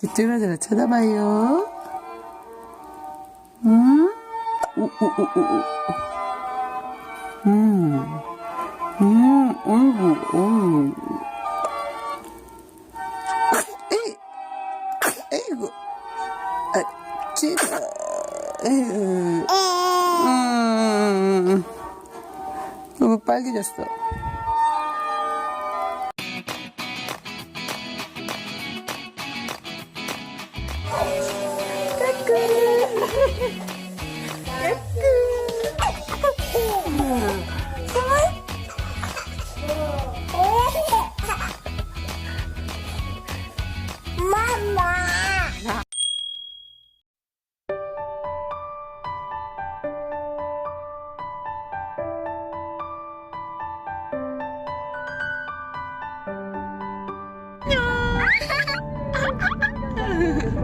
기특하게 쳐다봐요. 음? 오, 오, 오, 오, 오. 음. 음, 어이구, 어이구. 에이, 에이구. 아, 찌다. 에이, 음. 너무 빨개졌어.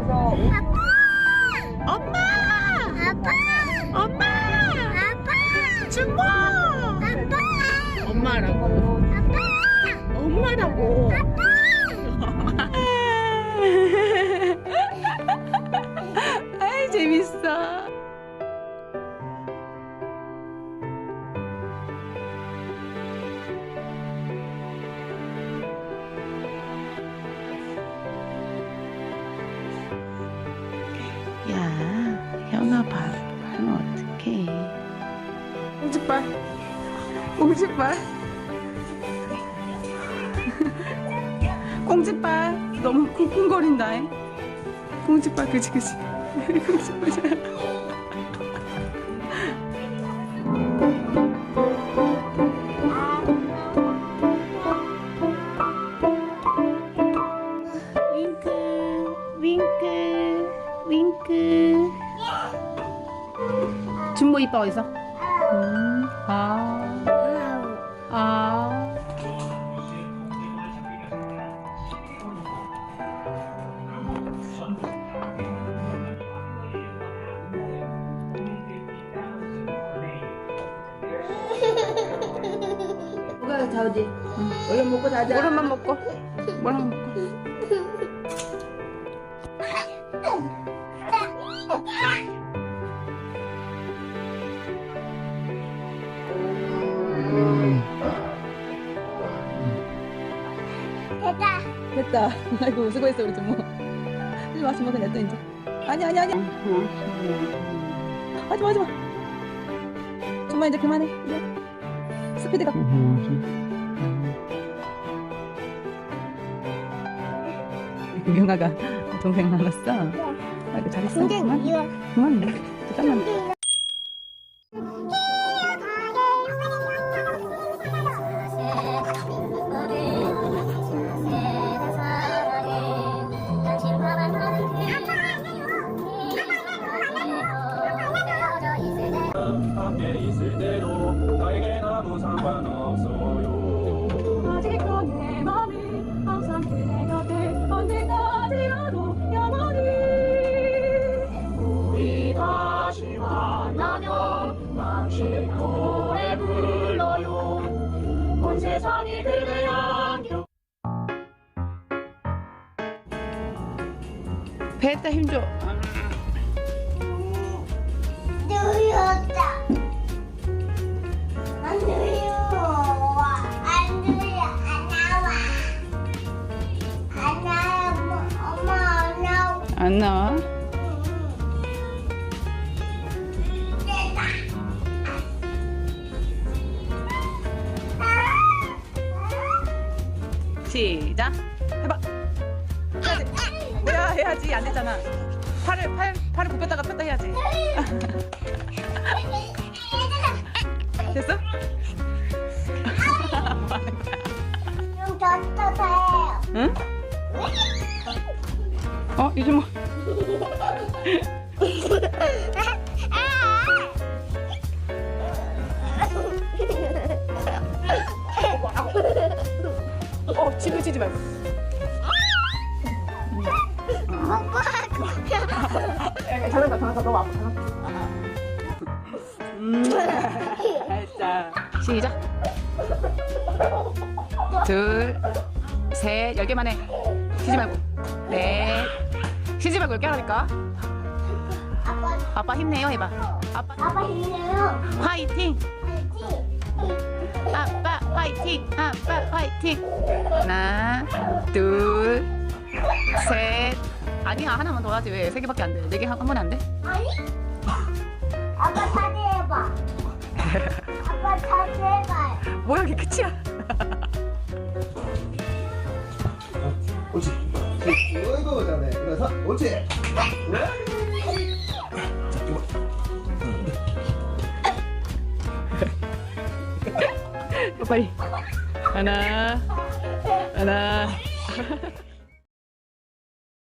엄 하면 어떡해. 꽁지빨. 꽁지빨. 너무 쿵쿵거린다. 잉. 꽁지빨, 그치, 그치. 꽁지빨. 이뻐 어디서? 음, 아, 아. 뭐가 자오지? 얼른 먹고 자자. 모란만 먹고, 모란만 먹고. 됐다. 됐다. 아이고 수고했어 우리 준모. 이리 와 준모 그냥 또 이제. 아니 아니 아니. 하지마 하지마. 준모 이제 그만해. 이제. 스피드가. 유명아가 동생 만났어. 아이고 잘했어. 근데 그만. 그만. 잠깐만. 배에다 힘줘. 누렸다. 안 나와. 시작. 해봐. 해야지. 뭐야 해야지 안 됐잖아. 팔을 팔 팔을 굽혔다가 폈다 해야지. 됐어? 응? 어 이제 뭐 어, 징그지지 말고. 잘한다, 잘한다. 너무 아파. 음, 잘했다. 시작. 둘, 셋, 열 개만 해. 쉬지 말고. 넷, 치지 말고 이렇게 하라니까. 아빠, 아빠 힘내요 해봐. 아빠 아빠 힘내요. 화이팅. 파이팅. 아빠 화이팅. 아빠 화이팅. 하나, 둘, 셋. 아니야 하나만 더 하지 왜 세 개밖에 안 돼? 네 개 한 번에 안 돼? 아니? 아빠 다시 해봐. 아빠 다시 해봐. 뭐야 이게 끝이야? 옳지. 어이구 잘해. 일어서. 옳지. 빨리. 하나, 하나.